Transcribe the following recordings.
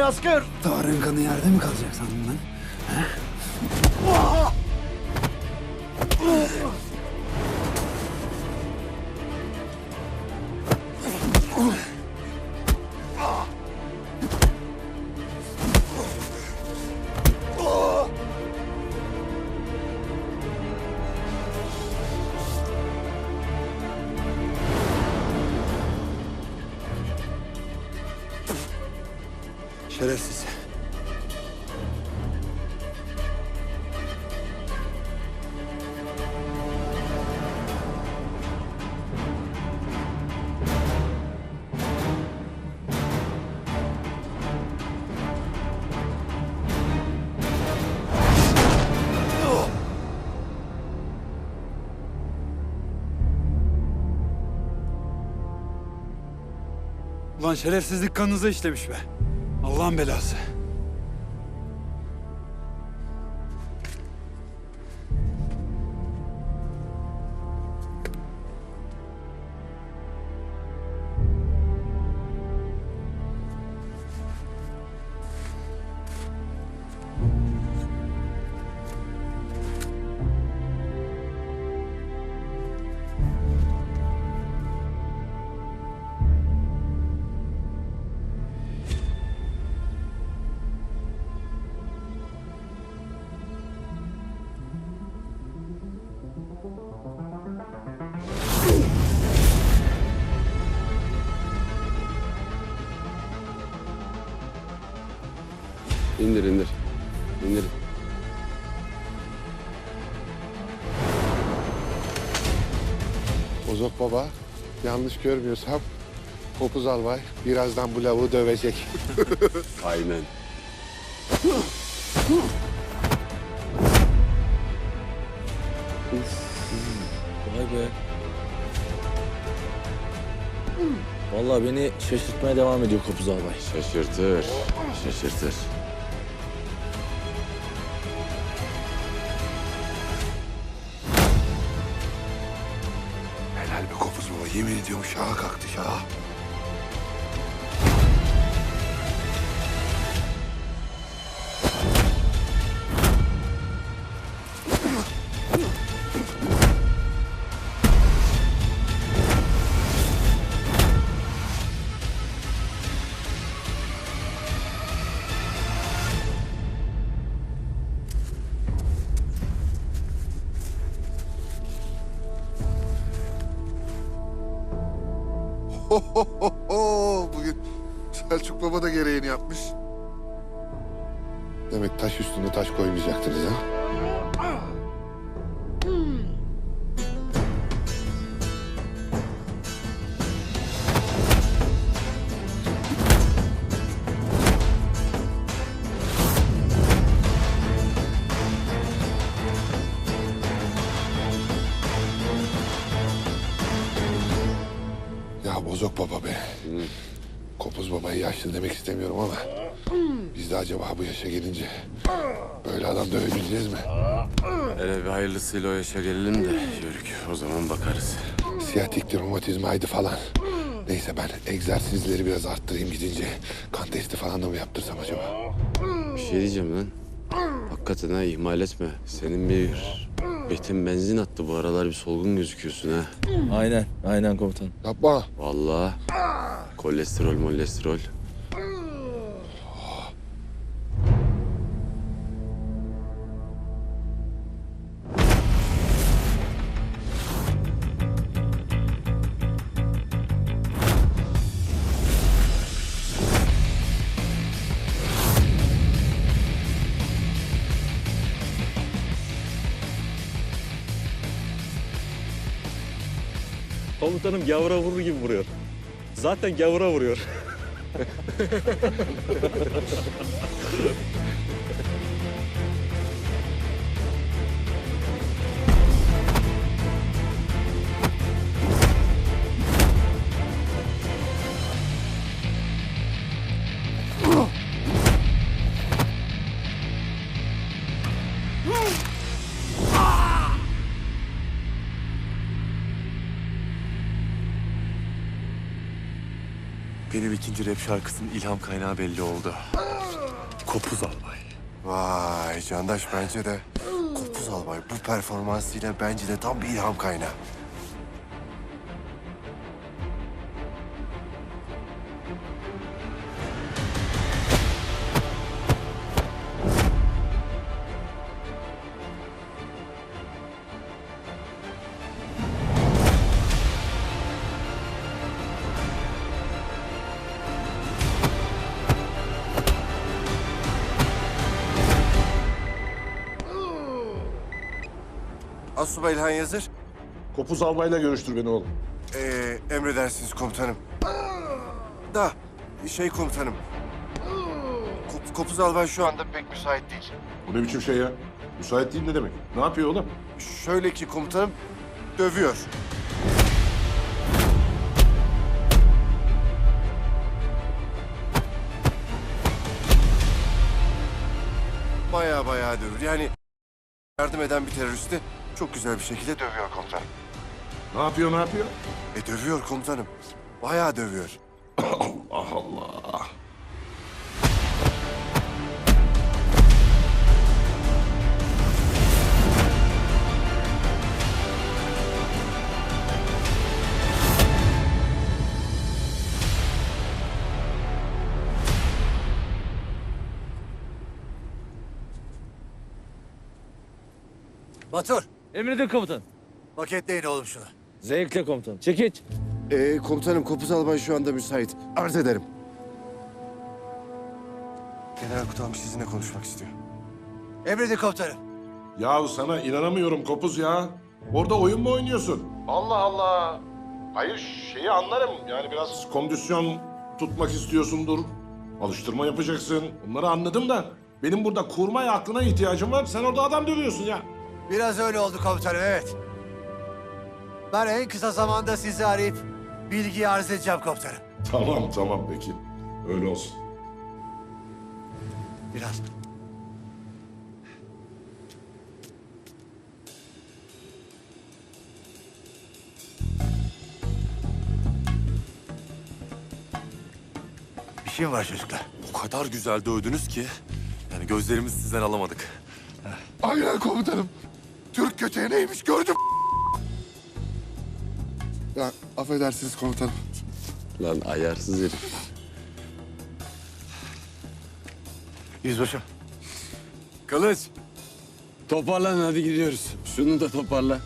Beni asker. Tarık'ın kanı yerde mi kalacak sandın lan? Ulan şerefsizlik kanınıza işlemiş be. Allah'ın belası. Yanlış görmüyorsam Kopuz Albay birazdan bu lavuğu dövecek. Aynen. Vay be. Vallahi beni şaşırtmaya devam ediyor Kopuz Albay. Şaşırtır. Şaşırtır. Yemin ediyorum şaha kalktı şaha. Üstüne taş koymayacaktınız ha? Ya bozok baba be. Kopuz babayı yaşlı demek istemiyorum ama... ...biz de acaba bu yaşa gelince... ...böyle adam dövebileceğiz mi? Hele bir hayırlısıyla o yaşa gelelim de yörük. O zaman bakarız. Siyatik romatizmaydı falan. Neyse ben egzersizleri biraz arttırayım gidince... ...kan testi falan da mı yaptırsam acaba? Bir şey diyeceğim lan. Hakikaten ha ihmal etme. Senin bir betin benzin attı bu aralar bir solgun gözüküyorsun ha. Aynen, aynen komutan. Yapma. Vallahi. Kolesterol molesterol. Komutanım gavura vurur gibi vuruyor. Zaten gavura vuruyor. ikinci rap şarkısının ilham kaynağı belli oldu. Kopuz Albay. Vay Candaş bence de Kopuz Albay bu performansıyla bence de tam bir ilham kaynağı. Asubay İlhan Yazır. Kopuz albayla görüştür beni oğlum. Ee, emredersiniz komutanım. Da şey komutanım. Kop- Kopuz Albay şu anda pek müsait değil. Bu ne biçim şey ya? Müsait değil ne demek? Ne yapıyor oğlum? Şöyle ki komutanım dövüyor. Baya baya dövüyor. Yani yardım eden bir teröristi çok güzel bir şekilde dövüyor komutanım. Ne yapıyor ne yapıyor? E dövüyor komutanım. Bayağı dövüyor. Allah Allah. Batur, Emredin komutan. paketleyin oğlum şunu. Zevkle komutan. Çekiç. Ee, komutanım Kopuz Albay şu anda müsait. Arz ederim. General Kutam sizinle konuşmak istiyor. Emredin komutanım. Yahu sana inanamıyorum Kopuz ya. Orada oyun mu oynuyorsun? Allah Allah. Hayır şeyi anlarım. Yani biraz kondisyon tutmak istiyorsundur. Alıştırma yapacaksın. Bunları anladım da. Benim burada kurmaya aklına ihtiyacım var. Sen orada adam dövüyorsun ya. Biraz öyle oldu komutanım, evet. Ben en kısa zamanda sizi arayıp bilgiyi arz edeceğim komutanım. Tamam tamam peki. Öyle olsun. Biraz. Bir şey mi var çocuklar? O kadar güzel dövdünüz ki yani gözlerimizi sizden alamadık. Aynen komutanım. Türk köteği neymiş gördüm. Ya affedersiniz komutanım. Lan ayarsız herif. Yüzbaşım. Kılıç. Toparlan hadi gidiyoruz. Şunu da toparla.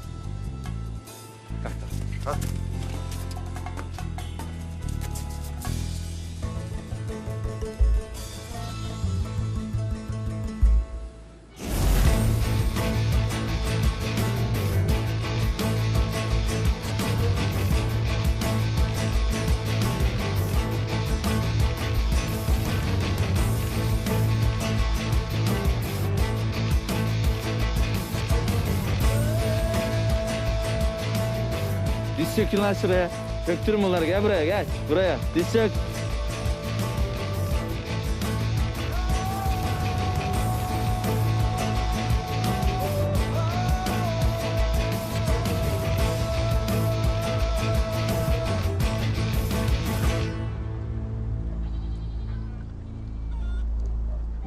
Lan şuraya. Çöktürün bunları. Gel buraya gel. Buraya. Diz çök.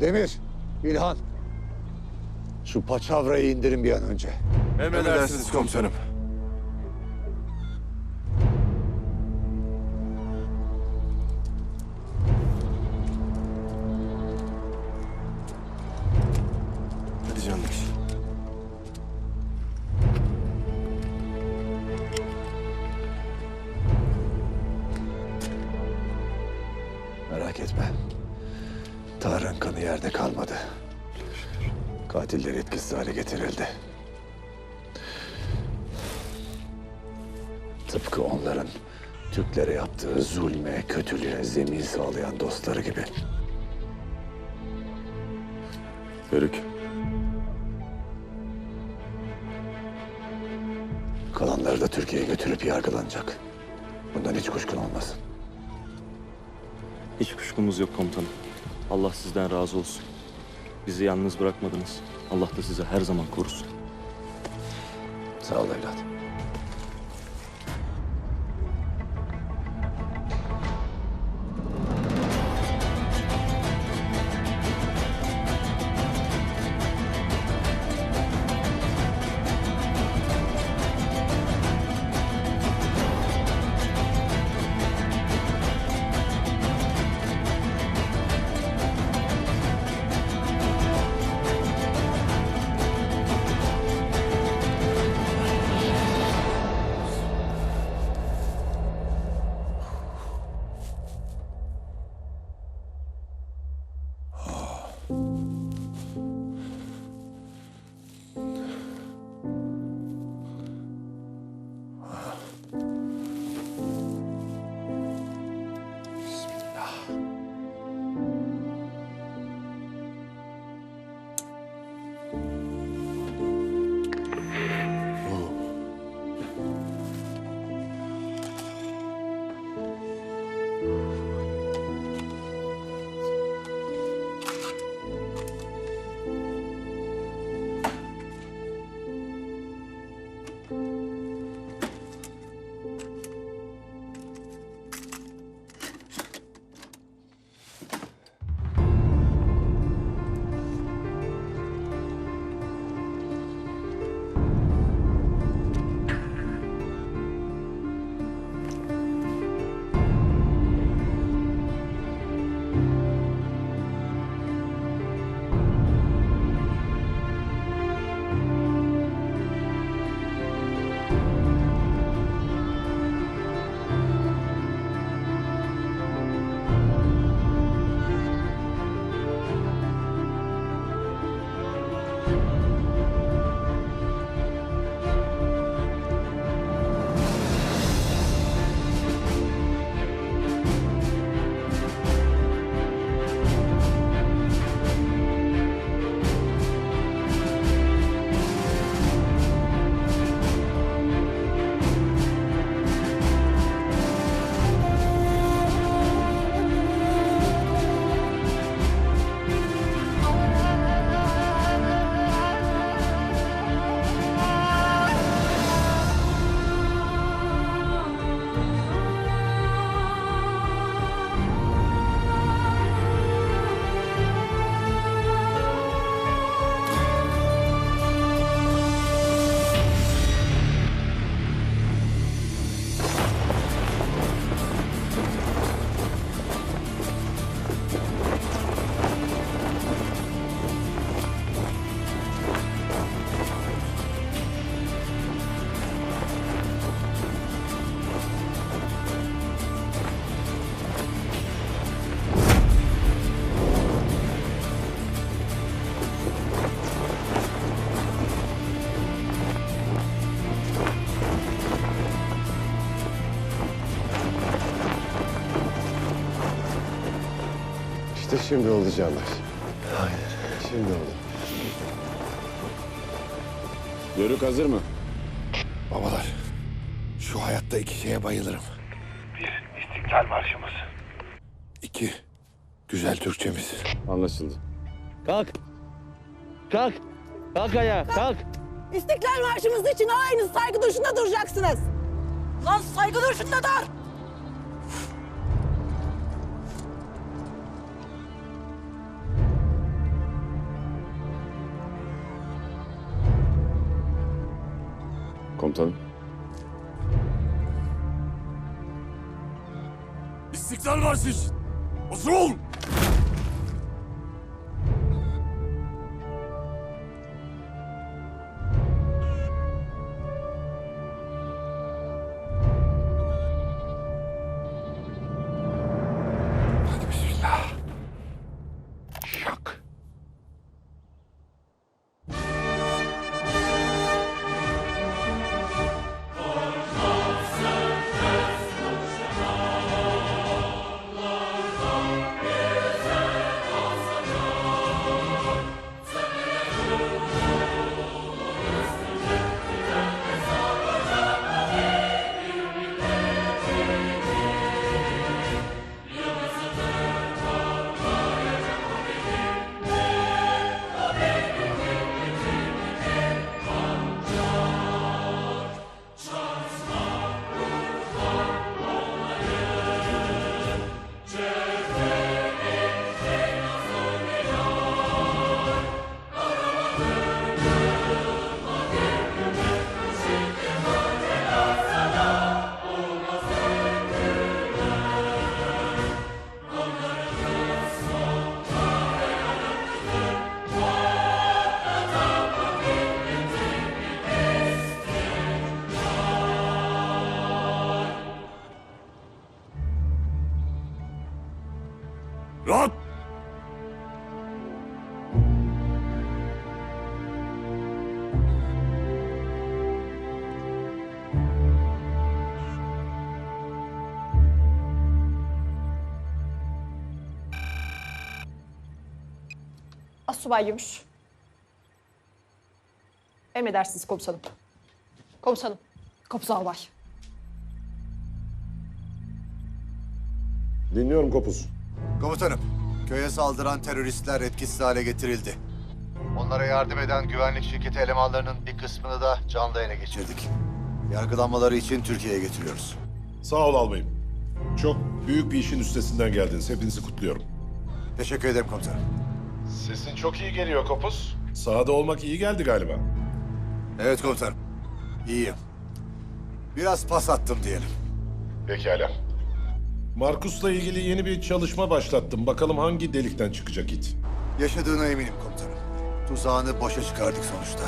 Demir, İlhan. Şu paçavrayı indirin bir an önce. Emredersiniz komutanım. Zulme, kötülüğe zemin sağlayan dostları gibi. Börük. Kalanları da Türkiye'ye götürüp yargılanacak. Bundan hiç kuşkun olmasın. Hiç kuşkumuz yok komutanım. Allah sizden razı olsun. Bizi yalnız bırakmadınız. Allah da size her zaman korusun. Sağ ol evlat. İşte şimdi oldu Candaş. Şimdi oldu. Yörük hazır mı? Babalar, şu hayatta iki şeye bayılırım. Bir, İstiklal Marşımız. İki, güzel Türkçemiz. Anlaşıldı. Kalk. Kalk. Kalk ayağa kalk. İstiklal Marşımız için aynı saygı duruşunda duracaksınız. Lan saygı duruşunda dur. Komutanım. İstiklal Marşı için. Hazır. Asubay Gümüş. Emredersiniz komutanım. Komutanım. Kopuz albay. Dinliyorum Kopuz. Komutanım, köye saldıran teröristler etkisiz hale getirildi. Onlara yardım eden güvenlik şirketi elemanlarının bir kısmını da canlı ele geçirdik. Yargılanmaları için Türkiye'ye getiriyoruz. Sağ ol albayım. Çok büyük bir işin üstesinden geldiniz. Hepinizi kutluyorum. Teşekkür ederim komutanım. Sesin çok iyi geliyor Kopuz. Sahada olmak iyi geldi galiba. Evet komutanım. İyiyim. Biraz pas attım diyelim. Pekala. Markus'la ilgili yeni bir çalışma başlattım. Bakalım hangi delikten çıkacak it. Yaşadığına eminim komutanım. Tuzağını boşa çıkardık sonuçta.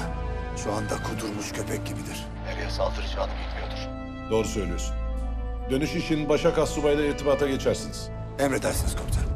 Şu anda kudurmuş köpek gibidir. Nereye saldıracağını bilmiyordur. Doğru söylüyorsun. Dönüş için Başak Assubay'la irtibata geçersiniz. Emredersiniz komutanım.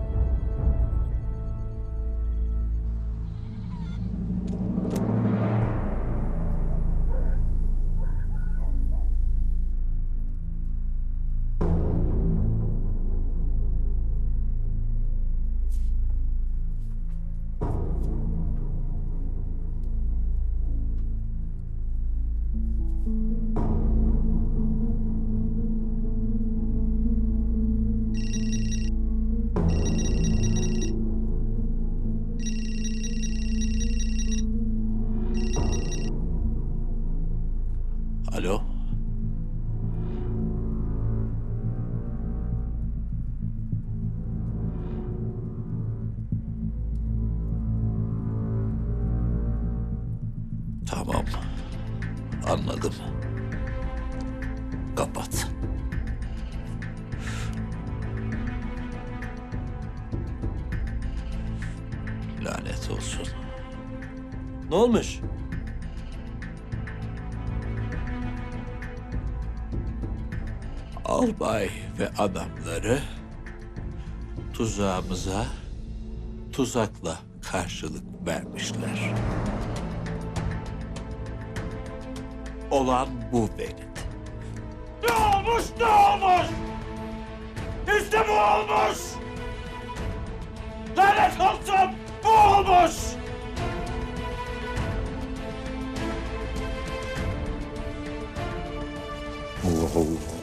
Anladım. Kapat. Lanet olsun. Ne olmuş? albay ve adamları tuzağımıza tuzakla karşılık vermişler. Olan bu benim. Ne olmuş ne olmuş? İşte bu olmuş. Lanet olsun! Bu olmuş! Allah Allah.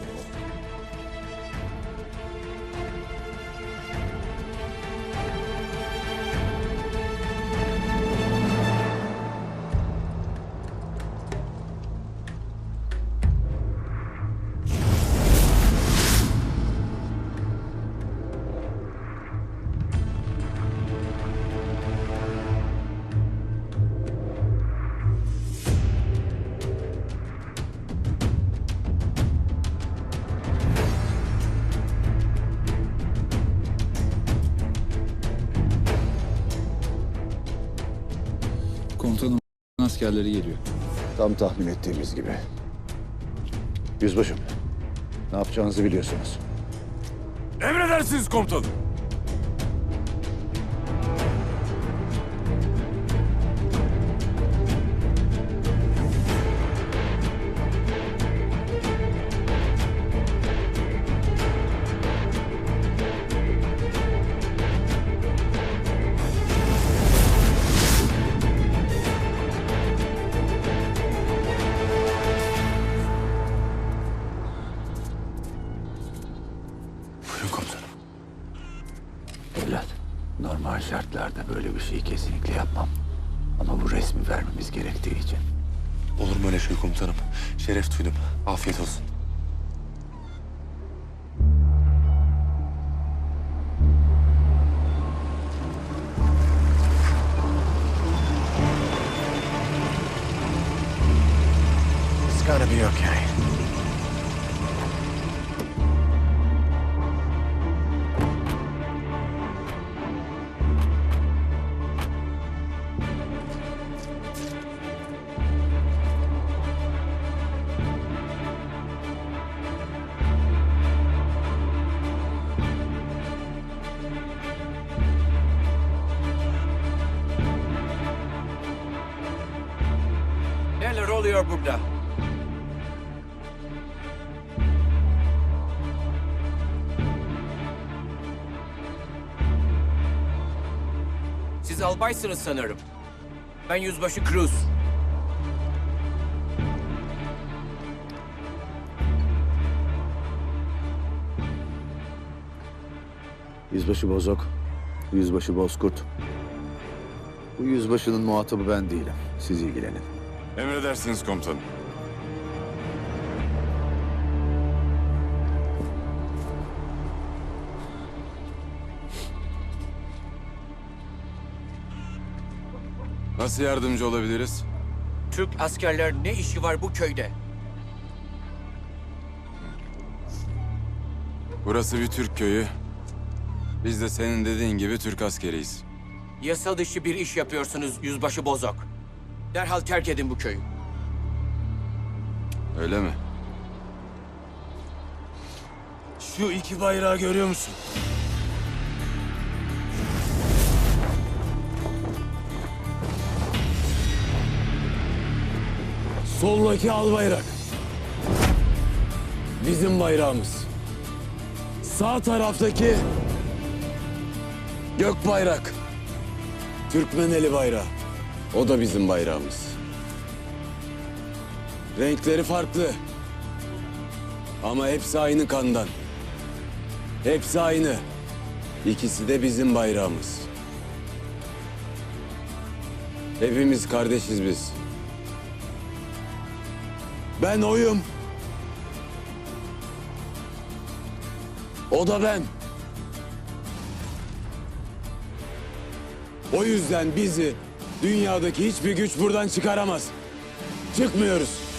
Askerleri geliyor. Tam tahmin ettiğimiz gibi. Yüzbaşım, ne yapacağınızı biliyorsunuz. Emredersiniz komutanım. gotta be okay. Siz albaysınız sanırım. Ben Yüzbaşı Cruz. Yüzbaşı Bozok, Yüzbaşı Bozkurt. Bu yüzbaşının muhatabı ben değilim. Siz ilgilenin. Emredersiniz komutanım. Nasıl yardımcı olabiliriz? Türk askerler ne işi var bu köyde? Burası bir Türk köyü. Biz de senin dediğin gibi Türk askeriyiz. Yasa dışı bir iş yapıyorsunuz Yüzbaşı Bozok. Derhal terk edin bu köyü. Öyle mi? Şu iki bayrağı görüyor musun? Soldaki al bayrak. Bizim bayrağımız. Sağ taraftaki gök bayrak. Türkmeneli bayrağı. O da bizim bayrağımız. Renkleri farklı. Ama hepsi aynı kandan. Hepsi aynı. İkisi de bizim bayrağımız. Hepimiz kardeşiz biz. Ben oyum. O da ben. O yüzden bizi dünyadaki hiçbir güç buradan çıkaramaz. Çıkmıyoruz.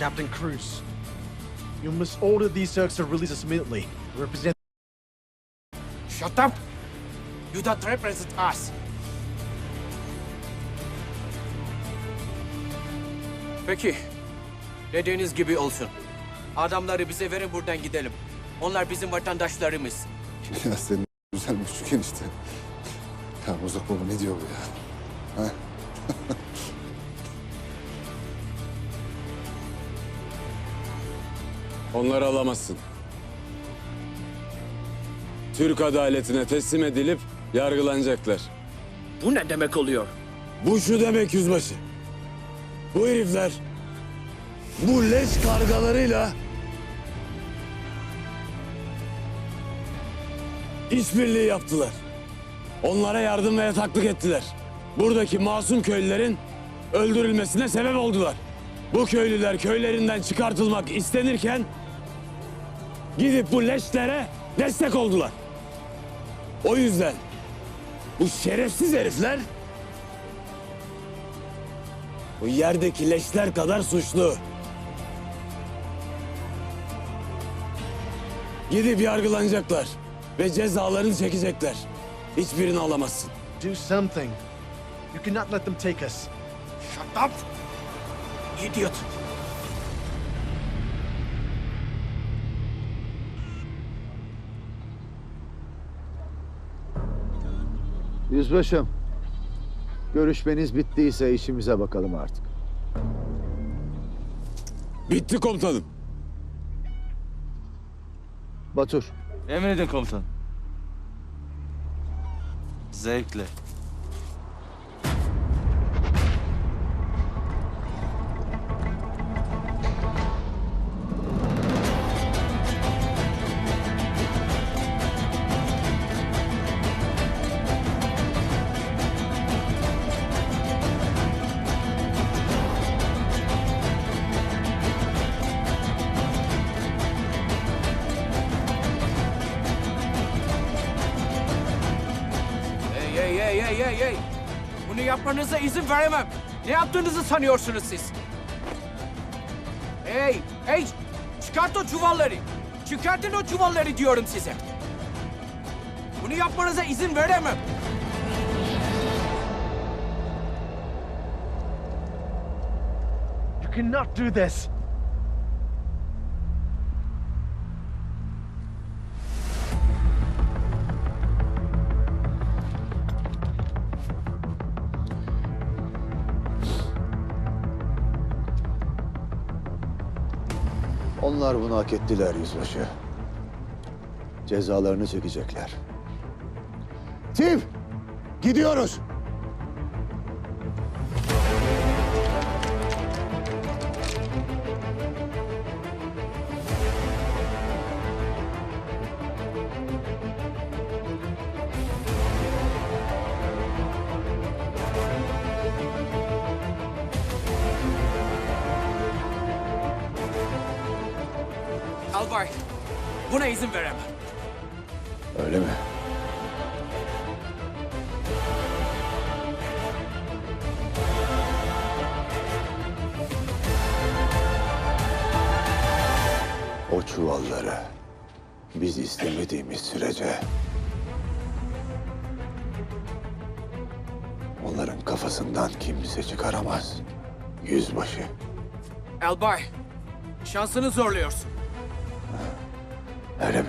Captain Cruz, you must order these Turks to release us immediately. Represent Shut up! You don't represent us. Peki. Dediğiniz gibi olsun. Adamları bize verin buradan gidelim. Onlar bizim vatandaşlarımız. Ya senin güzel buçuk enişte. Ya baba ne diyor bu ya? Onları alamazsın. Türk adaletine teslim edilip yargılanacaklar. Bu ne demek oluyor? Bu şu demek yüzbaşı. Bu herifler bu leş kargalarıyla işbirliği yaptılar. Onlara yardım ve yataklık ettiler. Buradaki masum köylülerin öldürülmesine sebep oldular. Bu köylüler köylerinden çıkartılmak istenirken gidip bu leşlere destek oldular. O yüzden bu şerefsiz herifler bu yerdeki leşler kadar suçlu. Gidip yargılanacaklar ve cezalarını çekecekler. Hiçbirini alamazsın. Do something. You cannot let them take us. Shut up! Idiot! Yüzbaşım. Görüşmeniz bittiyse işimize bakalım artık. Bitti komutanım. Batur. Emredin komutanım. Zevkle. Ne yaptığınızı sanıyorsunuz siz? Hey hey! Çıkart o çuvalları. Çıkartın o çuvalları diyorum size. Bunu yapmanıza izin veremem. You cannot do this. Onlar bunu hak ettiler yüzbaşı. Cezalarını çekecekler. Tim! Gidiyoruz! Albay, buna izin veremem. Öyle mi? O çuvalları biz istemediğimiz sürece onların kafasından kimse çıkaramaz. Yüzbaşı. Albay, şansını zorluyorsun. Öyle mi?